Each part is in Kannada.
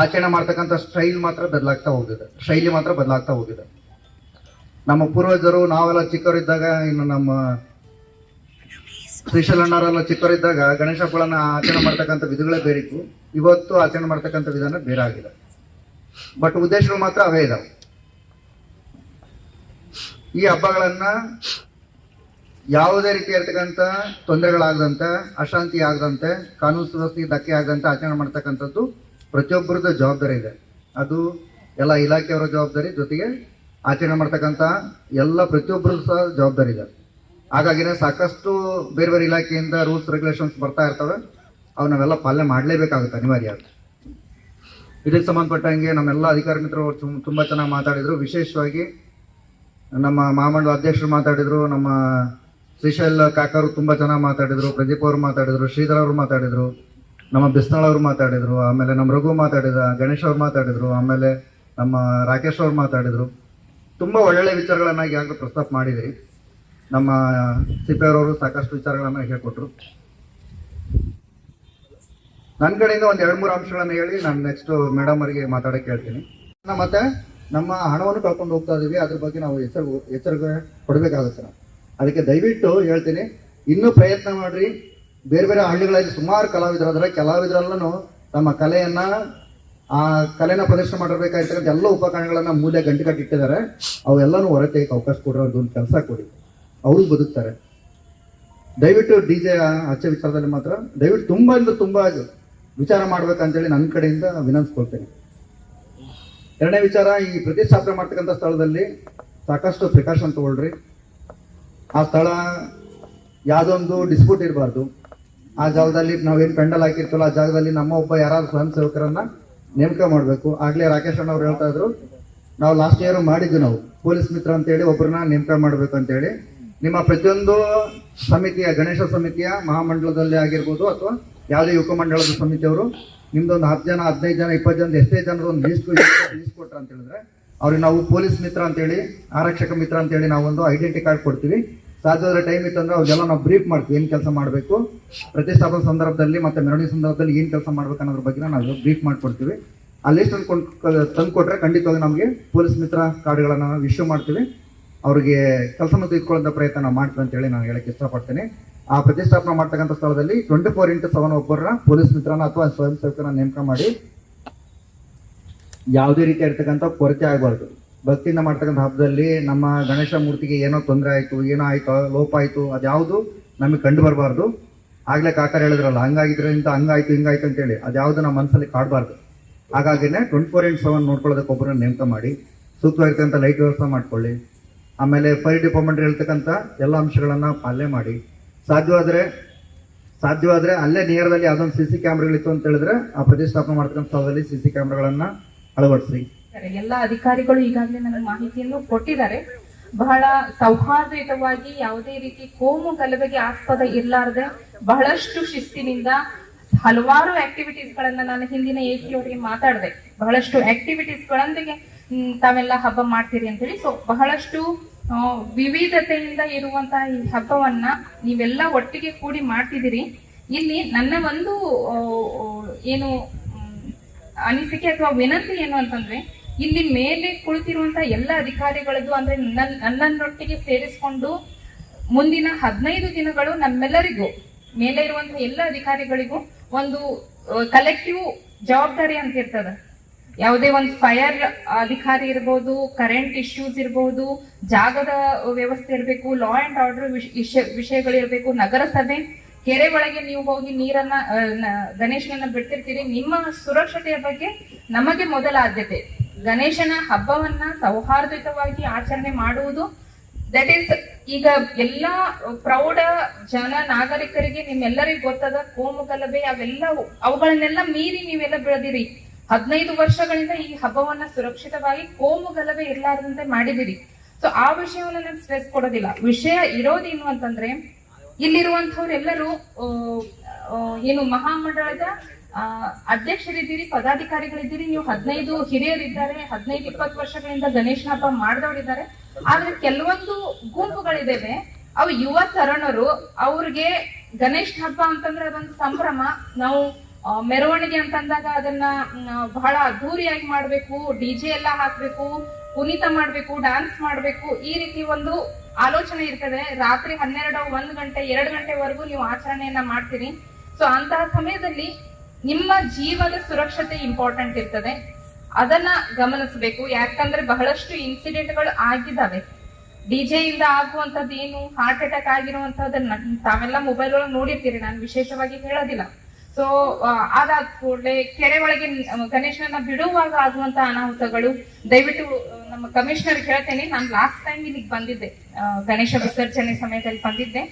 ಆಚರಣೆ ಮಾಡ್ತಕ್ಕಂಥ ಸ್ಟೈಲ್ ಮಾತ್ರ ಬದಲಾಗ್ತಾ ಹೋಗಿದೆ. ಶೈಲಿ ಮಾತ್ರ ಬದಲಾಗ್ತಾ ಹೋಗಿದೆ. ನಮ್ಮ ಪೂರ್ವಜರು, ನಾವೆಲ್ಲ ಚಿಕ್ಕವರಿದ್ದಾಗ, ಇನ್ನು ನಮ್ಮ ಶ್ರೀಶೈಲಣ್ಣವರೆಲ್ಲ ಚಿಕ್ಕವರಿದ್ದಾಗ ಗಣೇಶ ಹಬ್ಬಗಳನ್ನ ಆಚರಣೆ ಮಾಡ್ತಕ್ಕಂಥ ವಿಧಗಳೇ ಬೇರೆ ಇತ್ತು. ಇವತ್ತು ಆಚರಣೆ ಮಾಡ್ತಕ್ಕಂಥ ವಿಧಾನ ಬೇರೆ ಆಗಿದೆ. ಬಟ್ ಉದ್ದೇಶಗಳು ಮಾತ್ರ ಅವೇ ಇದಾವೆ. ಈ ಹಬ್ಬಗಳನ್ನ ಯಾವುದೇ ರೀತಿ ಇರ್ತಕ್ಕಂಥ ತೊಂದರೆಗಳಾಗದಂತೆ, ಅಶಾಂತಿ ಆಗದಂತೆ, ಕಾನೂನು ಸುವ್ಯವಸ್ಥೆಗೆ ಧಕ್ಕೆ ಆಗದಂತೆ ಆಚರಣೆ ಮಾಡ್ತಕ್ಕಂಥದ್ದು ಪ್ರತಿಯೊಬ್ಬರದ್ದು ಜವಾಬ್ದಾರಿ ಇದೆ. ಅದು ಎಲ್ಲ ಇಲಾಖೆಯವರ ಜವಾಬ್ದಾರಿ, ಜೊತೆಗೆ ಆಚರಣೆ ಮಾಡ್ತಕ್ಕಂಥ ಎಲ್ಲ ಪ್ರತಿಯೊಬ್ಬರದ್ದು ಸಹ ಜವಾಬ್ದಾರಿ ಇದೆ. ಹಾಗಾಗಿನೇ ಸಾಕಷ್ಟು ಬೇರೆ ಬೇರೆ ಇಲಾಖೆಯಿಂದ ರೂಲ್ಸ್ ರೆಗ್ಯುಲೇಷನ್ಸ್ ಬರ್ತಾ ಇರ್ತವೆ. ಅವು ನಾವೆಲ್ಲ ಪಾಲನೆ ಮಾಡಲೇಬೇಕಾಗುತ್ತೆ ಅನಿವಾರ್ಯ ಇದಕ್ಕೆ ಸಂಬಂಧಪಟ್ಟಂಗೆ ನಮ್ಮೆಲ್ಲ ಅಧಿಕಾರಿ ಮಿತ್ರರು ತುಂಬಾ ಚೆನ್ನಾಗಿ ಮಾತಾಡಿದರು. ವಿಶೇಷವಾಗಿ ನಮ್ಮ ಮಹಾಮಂಡಲ ಅಧ್ಯಕ್ಷರು ಮಾತಾಡಿದರು, ನಮ್ಮ ಶ್ರೀಶೈಲ್ ಕಾಕರು ತುಂಬ ಚೆನ್ನಾಗಿ ಮಾತಾಡಿದರು, ಪ್ರದೀಪ್ ಅವರು ಮಾತಾಡಿದರು, ಶ್ರೀಧರ್ ಅವರು ಮಾತಾಡಿದ್ರು. ನಮ್ಮ ಬಿಸ್ನಾಳ್ ಅವ್ರು ಮಾತಾಡಿದ್ರು, ಆಮೇಲೆ ನಮ್ಮ ರಘು ಮಾತಾಡಿದ್ರು ಗಣೇಶ್ ಅವ್ರು ಮಾತಾಡಿದ್ರು, ಆಮೇಲೆ ನಮ್ಮ ರಾಕೇಶ್ ಅವ್ರು ಮಾತಾಡಿದ್ರು. ತುಂಬಾ ಒಳ್ಳೊಳ್ಳೆ ವಿಚಾರಗಳನ್ನ ಈಗಾಗಲೇ ಪ್ರಸ್ತಾಪ ಮಾಡಿದಿರಿ. ನಮ್ಮ ಸಿಪಿ ಅವರು ಸಾಕಷ್ಟು ವಿಚಾರಗಳನ್ನ ಹೇಳ್ಕೊಟ್ರು. ನನ್ನ ಕಡೆಯಿಂದ ಒಂದು ಎರಡು ಮೂರು ಅಂಶಗಳನ್ನು ಹೇಳಿ ನಾನು ನೆಕ್ಸ್ಟ್ ಮೇಡಮ್ ಅವರಿಗೆ ಮಾತಾಡಕ್ಕೆ ಹೇಳ್ತೀನಿ. ಮತ್ತೆ ನಮ್ಮ ಹಣವನ್ನು ಕಳ್ಕೊಂಡು ಹೋಗ್ತಾ ಇದ್ದೀವಿ ಅದ್ರ ಬಗ್ಗೆ ನಾವು ಎಚ್ಚರ ಎಚ್ಚರಿಕೆ ಕೊಡಬೇಕಾಗುತ್ತೆ. ಅದಕ್ಕೆ ದಯವಿಟ್ಟು ಹೇಳ್ತೀನಿ, ಇನ್ನೂ ಪ್ರಯತ್ನ ಮಾಡ್ರಿ. ಬೇರೆ ಬೇರೆ ಹಳ್ಳಿಗಳಲ್ಲಿ ಸುಮಾರು ಕಲಾವಿದರಾದರೆ ಕಲಾವಿದರೆಲ್ಲನೂ ತಮ್ಮ ಕಲೆಯನ್ನ, ಆ ಕಲೆನ ಪ್ರದರ್ಶನ ಮಾಡಿರ್ಬೇಕಾಗಿರ್ತಕ್ಕಂಥ ಎಲ್ಲ ಉಪಕರಣಗಳನ್ನ ಮೂಲೆ ಗಂಟೆ ಕಟ್ಟಿಟ್ಟಿದ್ದಾರೆ ಅವೆಲ್ಲನೂ ಹೊರತೆಗೆ ಅವಕಾಶ ಕೊಡೋ ಒಂದು ಕೆಲಸ ಕೊಡಿ. ಅವರು ಬದುಕ್ತಾರೆ. ದಯವಿಟ್ಟು ಡಿ ಜೆ ಆಚೆ ವಿಚಾರದಲ್ಲಿ ಮಾತ್ರ, ದಯವಿಟ್ಟು ತುಂಬ ಅಂದ್ರೆ ತುಂಬ ವಿಚಾರ ಮಾಡ್ಬೇಕಂತೇಳಿ ನನ್ನ ಕಡೆಯಿಂದ ವಿನಂತಿಸ್ಕೊಳ್ತೇನೆ. ಎರಡನೇ ವಿಚಾರ, ಈ ಪ್ರತಿಷ್ಠಾಪನೆ ಮಾಡ್ತಕ್ಕಂಥ ಸ್ಥಳದಲ್ಲಿ ಸಾಕಷ್ಟು ಪ್ರಿಕಾಷನ್ ತಗೊಳ್ರಿ. ಆ ಸ್ಥಳ ಯಾವುದೊಂದು ಡಿಸ್ಪ್ಯೂಟ್ ಇರಬಾರ್ದು. ಆ ಜಾಗದಲ್ಲಿ ನಾವೇನು ಪೆಂಡಲ್ ಹಾಕಿರ್ತೀವಲ್ಲ, ಆ ಜಾಗದಲ್ಲಿ ನಮ್ಮ ಒಬ್ಬ ಯಾರಾದ್ರೂ ಸ್ವಯಂ ಸೇವಕರನ್ನ ನೇಮಕ ಮಾಡಬೇಕು. ಆಗಲೇ ರಾಕೇಶ್ ಅಣ್ಣ ಅವ್ರು ಹೇಳ್ತಾ ಇದ್ರು, ನಾವು ಲಾಸ್ಟ್ ಇಯರ್ ಮಾಡಿದ್ವಿ ನಾವು. ಪೊಲೀಸ್ ಮಿತ್ರ ಅಂತೇಳಿ ಒಬ್ಬರನ್ನ ನೇಮಕ ಮಾಡಬೇಕು ಅಂತೇಳಿ. ನಿಮ್ಮ ಪ್ರತಿಯೊಂದು ಸಮಿತಿಯ, ಗಣೇಶ ಸಮಿತಿಯ ಮಹಾಮಂಡಲದಲ್ಲಿ ಆಗಿರ್ಬೋದು ಅಥವಾ ಯಾವುದೇ ಯುವಕ ಮಂಡಳದ ಸಮಿತಿಯವರು, ನಿಮ್ದೊಂದು ಹತ್ತು ಜನ, ಹದಿನೈದು ಜನ, ಇಪ್ಪತ್ತು ಜನ, ಎಷ್ಟೇ ಜನರ ಒಂದು ಲೀಸ್ಟ್ ಲೀಸ್ಟ್ ಕೊಟ್ರ ಅಂತ ಹೇಳಿದ್ರೆ ಅವ್ರಿಗೆ ನಾವು ಪೊಲೀಸ್ ಮಿತ್ರ ಅಂತೇಳಿ, ಆರಕ್ಷಕ ಮಿತ್ರ ಅಂತೇಳಿ ನಾವು ಒಂದು ಐಡೆಂಟಿ ಕಾರ್ಡ್ ಕೊಡ್ತೀವಿ. ಸಾಧ್ಯವಾದ್ರೆ ಟೈಮ್ ಇತ್ತಂದ್ರೆ ಅವ್ರಿಗೆಲ್ಲ ನಾವು ಬ್ರೀಫ್ ಮಾಡ್ತೀವಿ, ಏನು ಕೆಲಸ ಮಾಡಬೇಕು ಪ್ರತಿಷ್ಠಾಪನ ಸಂದರ್ಭದಲ್ಲಿ ಮತ್ತೆ ಮೆರವಣಿಗೆ ಸಂದರ್ಭದಲ್ಲಿ ಏನು ಕೆಲಸ ಮಾಡ್ಬೇಕು ಅನ್ನೋದ್ರ ಬಗ್ಗೆ ನಾವು ಬ್ರೀಫ್ ಮಾಡಿಕೊಡ್ತೀವಿ. ಆ ಲಿಸ್ಟ್ ತಂದು ತಂದುಕೊಟ್ರೆ ಖಂಡಿತವಾಗಿ ನಮಗೆ ಪೊಲೀಸ್ ಮಿತ್ರ ಕಾರ್ಡ್ಗಳನ್ನ ಇಶ್ಯೂ ಮಾಡ್ತೀವಿ. ಅವರಿಗೆ ಕೆಲಸ ಮತ್ತು ಇಟ್ಕೊಳ್ಳುವಂತ ಪ್ರಯತ್ನ ನಾವು ಮಾಡ್ತೀವಿ ಅಂತೇಳಿ ನಾನು ಹೇಳಕ್ಕೆ ಇಷ್ಟಪಡ್ತೇನೆ. ಆ ಪ್ರತಿಷ್ಠಾಪನೆ ಮಾಡ್ತಕ್ಕಂಥ ಸ್ಥಳದಲ್ಲಿ ಟ್ವೆಂಟಿ ಫೋರ್ ಇಂಟು ಸೆವೆನ್ ಒಬ್ಬರನ್ನ ಪೊಲೀಸ್ ಮಿತ್ರನ ಅಥವಾ ಸ್ವಯಂ ಸೇವಕರನ್ನ ನೇಮಕ ಮಾಡಿ, ಯಾವುದೇ ರೀತಿ ಇರ್ತಕ್ಕಂಥ ಕೊರತೆ ಆಗಬಾರ್ದು. ಭಕ್ತಿಯಿಂದ ಮಾಡ್ತಕ್ಕಂಥ ಹಬ್ಬದಲ್ಲಿ ನಮ್ಮ ಗಣೇಶ ಮೂರ್ತಿಗೆ ಏನೋ ತೊಂದರೆ ಆಯಿತು, ಏನೋ ಆಯ್ತು, ಲೋಪ ಆಯ್ತು, ಅದ್ಯಾವುದು ನಮಗೆ ಕಂಡು ಬರಬಾರ್ದು. ಆಗ್ಲೇ ಕಾಕರ್ ಹೇಳಿದ್ರಲ್ಲ, ಹಂಗಾಗಿದ್ರಿಂದ ಹಂಗಾಯ್ತು, ಹಿಂಗಾಯ್ತು ಅಂತೇಳಿ, ಅದ್ಯಾವುದು ನಮ್ಮ ಮನಸ್ಸಲ್ಲಿ ಕಾಡಬಾರ್ದು. ಹಾಗಾಗಿನೇ ಟ್ವೆಂಟಿ ಫೋರ್ ಇಂಟು ಸೆವೆನ್ ನೋಡ್ಕೊಳ್ಳೋದಕ್ಕೆ ಒಬ್ಬರನ್ನ ನೇಮಕ ಮಾಡಿ, ಸೂಕ್ತವಾಗಿರ್ತಕ್ಕಂಥ ಲೈಟ್ ವ್ಯವಸ್ಥೆ ಮಾಡ್ಕೊಳ್ಳಿ. ಆಮೇಲೆ ಫೈರ್ ಡಿಪಾರ್ಟ್ಮೆಂಟ್ ಹೇಳ್ತಕ್ಕಂಥ ಎಲ್ಲ ಅಂಶಗಳನ್ನು ಪಾಲನೆ ಮಾಡಿ. ಸಾಧ್ಯವಾದರೆ ಸಾಧ್ಯವಾದರೆ ಅಲ್ಲೇ ನಿಯರ್ದಲ್ಲಿ ಯಾವುದೊಂದು ಸಿ ಸಿ ಕ್ಯಾಮ್ರಾಗಳಿತ್ತು ಅಂತ ಹೇಳಿದ್ರೆ, ಆ ಪ್ರತಿಷ್ಠಾಪನೆ ಮಾಡ್ತಕ್ಕಂಥ ಸ್ಥಳದಲ್ಲಿ ಸಿ ಸಿ ಕ್ಯಾಮ್ರಾಗಳನ್ನು ಅಳವಡಿಸಿ. ಎಲ್ಲ ಅಧಿಕಾರಿಗಳು ಈಗಾಗಲೇ ನನಗೆ ಮಾಹಿತಿಯನ್ನು ಕೊಟ್ಟಿದ್ದಾರೆ. ಬಹಳ ಸೌಹಾರ್ದಯುತವಾಗಿ ಯಾವುದೇ ರೀತಿ ಕೋಮು ಗಲಭೆಗೆ ಆಸ್ಪದ ಇರಲಾರದೆ ಬಹಳಷ್ಟು ಶಿಸ್ತಿನಿಂದ ಹಲವಾರು ಆಕ್ಟಿವಿಟೀಸ್ ಗಳನ್ನ ನಾನು ಹಿಂದಿನ ಎ ಸಿ ಅವರಿಗೆ ಮಾತಾಡಿದೆ. ಬಹಳಷ್ಟು ಆಕ್ಟಿವಿಟೀಸ್ ಗಳೊಂದಿಗೆ ತಾವೆಲ್ಲ ಹಬ್ಬ ಮಾಡ್ತೀರಿ ಅಂತ ಹೇಳಿ. ಸೊ ಬಹಳಷ್ಟು ವಿವಿಧತೆಯಿಂದ ಇರುವಂತಹ ಈ ಹಬ್ಬವನ್ನ ನೀವೆಲ್ಲ ಒಟ್ಟಿಗೆ ಕೂಡಿ ಮಾಡ್ತಿದ್ದೀರಿ. ಇಲ್ಲಿ ನನ್ನ ಒಂದು ಏನು ಅನಿಸಿಕೆ ಅಥವಾ ವಿನಂತಿ ಏನು ಅಂತಂದ್ರೆ ಇಲ್ಲಿ ಮೇಲೆ ಕುಳಿತಿರುವಂತ ಎಲ್ಲ ಅಧಿಕಾರಿಗಳದ್ದು ಅಂದ್ರೆ ನನ್ನ ನನ್ನನ್ನೊಟ್ಟಿಗೆ ಸೇರಿಸಿಕೊಂಡು ಮುಂದಿನ ಹದಿನೈದು ದಿನಗಳು ನಮ್ಮೆಲ್ಲರಿಗೂ ಮೇಲೆ ಇರುವಂತಹ ಎಲ್ಲ ಅಧಿಕಾರಿಗಳಿಗೂ ಒಂದು ಕಲೆಕ್ಟಿವ್ ಜವಾಬ್ದಾರಿ ಅಂತ ಇರ್ತದ. ಯಾವುದೇ ಒಂದು ಫೈರ್ ಅಧಿಕಾರಿ ಇರ್ಬೋದು ಕರೆಂಟ್ ಇಶ್ಯೂಸ್ ಇರ್ಬೋದು, ಜಾಗದ ವ್ಯವಸ್ಥೆ ಇರಬೇಕು ಲಾ ಅಂಡ್ ಆರ್ಡರ್ ವಿಷಯಗಳಿರಬೇಕು ನಗರಸಭೆ, ಕೆರೆ ಒಳಗೆ ನೀವು ಹೋಗಿ ನೀರನ್ನ ಗಣೇಶನನ್ನ ಬಿಡ್ತಿರ್ತೀರಿ, ನಿಮ್ಮ ಸುರಕ್ಷತೆಯ ಬಗ್ಗೆ ನಮಗೆ ಮೊದಲ ಆದ್ಯತೆ. ಗಣೇಶನ ಹಬ್ಬವನ್ನ ಸೌಹಾರ್ದಯುತವಾಗಿ ಆಚರಣೆ ಮಾಡುವುದು. ದಟ್ ಈಸ್ ಈಗ ಎಲ್ಲಾ ಪ್ರೌಢ ಜನ ನಾಗರಿಕರಿಗೆ ನಿಮ್ಮೆಲ್ಲರಿಗೂ ಗೊತ್ತದ ಕೋಮು ಗಲಭೆ ಅವೆಲ್ಲ ಅವುಗಳನ್ನೆಲ್ಲ ಮೀರಿ ನೀವೆಲ್ಲ ಬೆಳೆದಿರಿ. ಹದಿನೈದು ವರ್ಷಗಳಿಂದ ಈ ಹಬ್ಬವನ್ನ ಸುರಕ್ಷಿತವಾಗಿ ಕೋಮು ಗಲಭೆ ಇರಲಾರದಂತೆ ಮಾಡಿದಿರಿ. ಸೊ ಆ ವಿಷಯವನ್ನ ನಾನು ಸ್ಟ್ರೆಸ್ ಕೊಡೋದಿಲ್ಲ. ವಿಷಯ ಇರೋದೇನು ಅಂತಂದ್ರೆ ಇಲ್ಲಿರುವಂತವ್ರೆಲ್ಲರೂ ಏನು ಮಹಾಮಂಡಳದ ಅಧ್ಯಕ್ಷರಿದ್ದೀರಿ, ಪದಾಧಿಕಾರಿಗಳಿದ್ದೀರಿ, ನೀವು ಹದಿನೈದು ಹಿರಿಯರಿದ್ದಾರೆ, ಹದಿನೈದು ಇಪ್ಪತ್ತು ವರ್ಷಗಳಿಂದ ಗಣೇಶನ ಹಬ್ಬ ಮಾಡಿದವರಿದ್ದಾರೆ. ಆದ್ರೆ ಕೆಲವೊಂದು ಗುಂಪುಗಳಿದ್ದೇವೆ ಅವು ಯುವ ತರುಣರು, ಅವ್ರಿಗೆ ಗಣೇಶ್ ಹಬ್ಬ ಅಂತಂದ್ರೆ ಅದೊಂದು ಸಂಭ್ರಮ. ನಾವು ಮೆರವಣಿಗೆ ಅಂತಂದಾಗ ಅದನ್ನ ಬಹಳ ಅದ್ಧೂರಿಯಾಗಿ ಮಾಡ್ಬೇಕು ಡಿಜೆ ಎಲ್ಲ ಹಾಕ್ಬೇಕು ಕುಣಿತ ಮಾಡ್ಬೇಕು ಡಾನ್ಸ್ ಮಾಡ್ಬೇಕು, ಈ ರೀತಿ ಒಂದು ಆಲೋಚನೆ ಇರ್ತದೆ. ರಾತ್ರಿ ಹನ್ನೆರಡು ಒಂದ್ ಗಂಟೆ, ಎರಡು ಗಂಟೆವರೆಗೂ ನೀವು ಆಚರಣೆಯನ್ನ ಮಾಡ್ತೀರಿ. ಸೊ ಅಂತಹ ಸಮಯದಲ್ಲಿ ನಿಮ್ಮ ಜೀವದ ಸುರಕ್ಷತೆ ಇಂಪಾರ್ಟೆಂಟ್ ಇರ್ತದೆ. ಅದನ್ನ ಗಮನಿಸಬೇಕು. ಯಾಕಂದ್ರೆ ಬಹಳಷ್ಟು ಇನ್ಸಿಡೆಂಟ್ಗಳು ಡಿ ಡಿಜೆ ಇಂದ ಆಗುವಂತದ್ದು ಏನು ಹಾರ್ಟ್ ಅಟ್ಯಾಕ್ ಆಗಿರುವಂತದನ್ನ ತಾವೆಲ್ಲ ಮೊಬೈಲ್ ಒಳಗೆ ನೋಡಿರ್ತೀರಿ ನಾನು ವಿಶೇಷವಾಗಿ ಹೇಳೋದಿಲ್ಲ. ಸೊ ಅದಾದ ಕೂಡಲೇ ಕೆರೆ ಒಳಗೆ ಗಣೇಶನನ್ನ ಬಿಡುವಾಗ ಆಗುವಂತ ಅನಾಹುತಗಳು. ದಯವಿಟ್ಟು ನಮ್ಮ ಕಮಿಷನರ್ ಹೇಳ್ತೇನೆ ನಾನು ಲಾಸ್ಟ್ ಟೈಮ್ ಇಲ್ಲಿಗೆ ಬಂದಿದ್ದೆ. ಗಣೇಶ ವಿಸರ್ಜನೆ ಸಮಯದಲ್ಲಿ ಬಂದಿದ್ದೆ.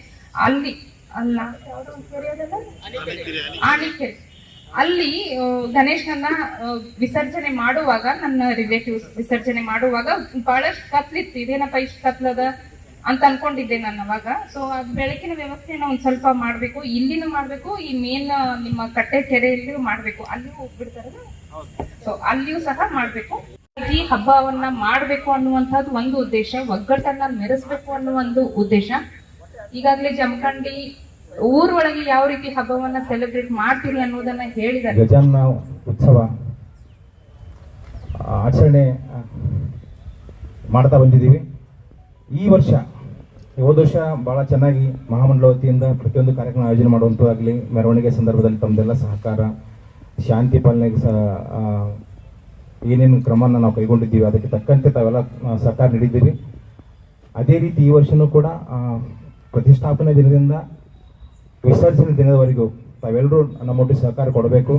ಅಲ್ಲಿ ಅಲ್ಲ ಯಾವ್ದೋ ಒಂದ್ ಕೆರೆ ಅದಲ್ಲ? ಆಣಿಕೆರೆ ಅಲ್ಲಿ ಗಣೇಶನನ್ನ ವಿಸರ್ಜನೆ ಮಾಡುವಾಗ, ನನ್ನ ರಿಲೇಟಿವ್ಸ್ ವಿಸರ್ಜನೆ ಮಾಡುವಾಗ ಬಹಳಷ್ಟು ಕತ್ಲಿತ್ತು ಇದೇನಪ್ಪ ಇಷ್ಟು ಕತ್ಲದ ಅಂತ ಅನ್ಕೊಂಡಿದ್ದೆ ನಾನು ಅವಾಗ. ಸೊ ಬೆಳಕಿನ ವ್ಯವಸ್ಥೆನ ಒಂದ್ ಸ್ವಲ್ಪ ಮಾಡ್ಬೇಕು. ಇಲ್ಲಿನೂ ಮಾಡ್ಬೇಕು, ಈ ಮೇನ್ ನಿಮ್ಮ ಕಟ್ಟೆ ಕೆರೆಯಲ್ಲಿಯೂ ಮಾಡ್ಬೇಕು. ಅಲ್ಲಿಯೂ ಹೋಗ್ಬಿಡ್ತಾರಲ್ಲ? ಸೊ ಅಲ್ಲಿಯೂ ಸಹ ಮಾಡ್ಬೇಕು. ಈ ಹಬ್ಬವನ್ನ ಮಾಡ್ಬೇಕು ಅನ್ನುವಂಥದ್ದು ಒಂದು ಉದ್ದೇಶ. ಒಗ್ಗಟ್ಟನ್ನ ಮೆರೆಸ್ಬೇಕು ಅನ್ನೋ ಒಂದು ಉದ್ದೇಶ. ಈಗಾಗಲೇ ಜಮಖಂಡಿ ಊರೊಳಗೆ ಯಾವ ರೀತಿ ಹಬ್ಬವನ್ನ ಸೆಲೆಬ್ರೇಟ್ ಮಾಡ್ತೀರಿ ಅನ್ನೋದನ್ನ ಹೇಳಿದ್ದಾರೆ. ಗಜಾನ ಉತ್ಸವ ಆಚರಣೆ ಮಾಡ್ತಾ ಬಂದಿದ್ದೀವಿ. ಈ ವರ್ಷ ಹೋದ ವರ್ಷ ಭಾಳ ಚೆನ್ನಾಗಿ ಮಹಾಮಂಡಲ ವತಿಯಿಂದ ಪ್ರತಿಯೊಂದು ಕಾರ್ಯಕ್ರಮ ಆಯೋಜನೆ ಮಾಡುವಂಥದ್ದಾಗಲಿ ಮೆರವಣಿಗೆ ಸಂದರ್ಭದಲ್ಲಿ ತಮ್ಮದೆಲ್ಲ ಸಹಕಾರ, ಶಾಂತಿ ಪಾಲನೆಗೆ ಸಹ ಏನೇನು ಕ್ರಮನ ನಾವು ಕೈಗೊಂಡಿದ್ದೀವಿ, ಅದಕ್ಕೆ ತಕ್ಕಂತೆ ತಾವೆಲ್ಲ ಸಹಕಾರ ನೀಡಿದ್ದೀವಿ ಅದೇ ರೀತಿ ಈ ವರ್ಷನೂ ಕೂಡ ಪ್ರತಿಷ್ಠಾಪನೆ ದಿನದಿಂದ ವಿಸರ್ಜನೆ ದಿನದವರೆಗೂ ತಾವೆಲ್ಲರೂ ನಮ್ಮೊಟ್ಟಿಗೆ ಸಹಕಾರ ಕೊಡಬೇಕು.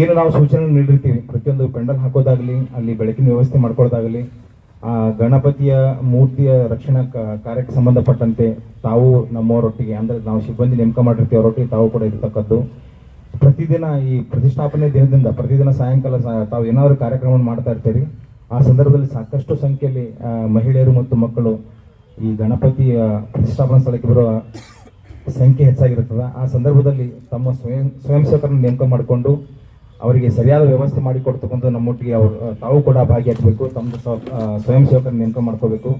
ಏನು ನಾವು ಸೂಚನೆ ನೀಡಿರ್ತೀವಿ, ಪ್ರತಿಯೊಂದು ಪೆಂಡಲ್ ಹಾಕೋದಾಗಲಿ, ಅಲ್ಲಿ ಬೆಳಕಿನ ವ್ಯವಸ್ಥೆ ಮಾಡ್ಕೊಳ್ಳೋದಾಗಲಿ, ಆ ಗಣಪತಿಯ ಮೂರ್ತಿಯ ರಕ್ಷಣಾ ಕಾರ್ಯಕ್ಕೆ ಸಂಬಂಧಪಟ್ಟಂತೆ ತಾವು ನಮ್ಮವರೊಟ್ಟಿಗೆ, ಅಂದರೆ ನಾವು ಸಿಬ್ಬಂದಿ ನೇಮಕ ಮಾಡಿರ್ತೀವಿ, ಅವರೊಟ್ಟಿಗೆ ತಾವು ಕೂಡ ಇರತಕ್ಕದ್ದು. ಪ್ರತಿದಿನ ಈ ಪ್ರತಿಷ್ಠಾಪನೆ ದಿನದಿಂದ, ಪ್ರತಿದಿನ ಸಾಯಂಕಾಲ ತಾವು ಏನಾದರೂ ಕಾರ್ಯಕ್ರಮ ಮಾಡ್ತಾ ಇರ್ತೀರಿ, ಆ ಸಂದರ್ಭದಲ್ಲಿ ಸಾಕಷ್ಟು ಸಂಖ್ಯೆಯಲ್ಲಿ ಮಹಿಳೆಯರು ಮತ್ತು ಮಕ್ಕಳು ಈ ಗಣಪತಿಯ ಪ್ರತಿಷ್ಠಾಪನಾ ಸ್ಥಳಕ್ಕೆ ಬರುವ ಸಂಖ್ಯೆ ಹೆಚ್ಚಾಗಿರುತ್ತದೆ. ಆ ಸಂದರ್ಭದಲ್ಲಿ ತಮ್ಮ ಸ್ವಯಂ ಸ್ವಯಂ ಸೇವಕರನ್ನು ನೇಮಕ ಮಾಡಿಕೊಂಡು ಅವರಿಗೆ ಸರಿಯಾದ ವ್ಯವಸ್ಥೆ ಮಾಡಿಕೊಡ್ತಕ್ಕಂಥ ನಮ್ಮೊಟ್ಟಿಗೆ ಅವರು, ತಾವು ಕೂಡ ಭಾಗಿಯಾಗಬೇಕು. ತಮ್ಮ ಸ್ವಯಂ ಸೇವಕರನ್ನು ನೇಮಕ ಮಾಡ್ಕೋಬೇಕು.